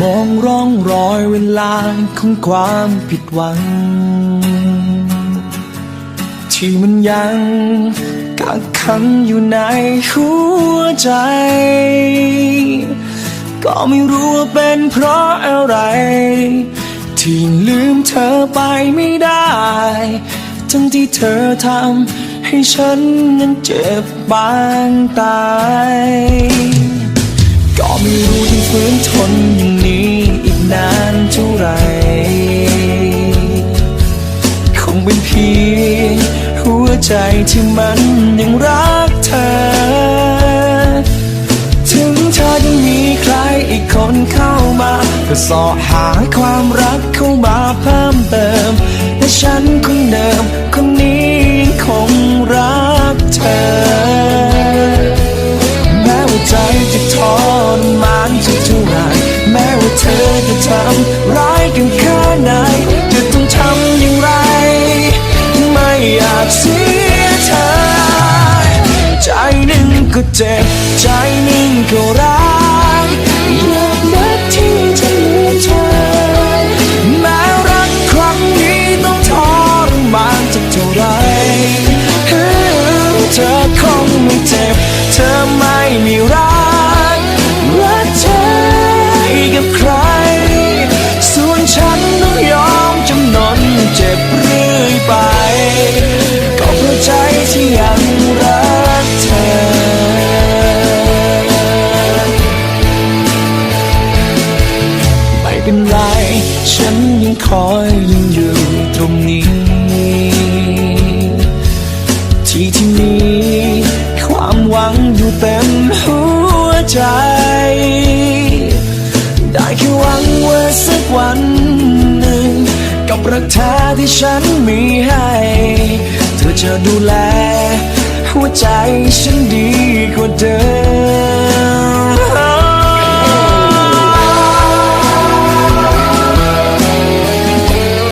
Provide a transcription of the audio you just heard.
มองร่องรอยเวลาของความผิดหวัง ที่มันยังกักขังอยู่ในหัวใจ ก็ไม่รู้ว่าเป็นเพราะอะไร ที่ลืมเธอไปไม่ได้ทั้งที่เธอทำให้ฉันนั้นเจ็บบางตาย หัวใจที่มันยังรักเธอ ถึงเธอยังมีใครอีกคนเข้ามา ก็สอหาความรักเข้ามาเพิ่มเติม และฉันคนเดิมคนนี้ยังคงรักเธอ แม้ว่าใจจะทรมานสักเท่าไรแม้ว่าเธอจะทำร้ายกัน หนึ่งก็เจ็บใจ เป็นไร ฉันยังคอยยังอยู่ตรงนี้ ที่ที่มีความหวังอยู่เต็มหัวใจ ได้แค่หวังว่าสักวันหนึ่ง กับรักแท้ที่ฉันมีให้ เธอจะดูแล หัวใจฉันดีกว่าเดิม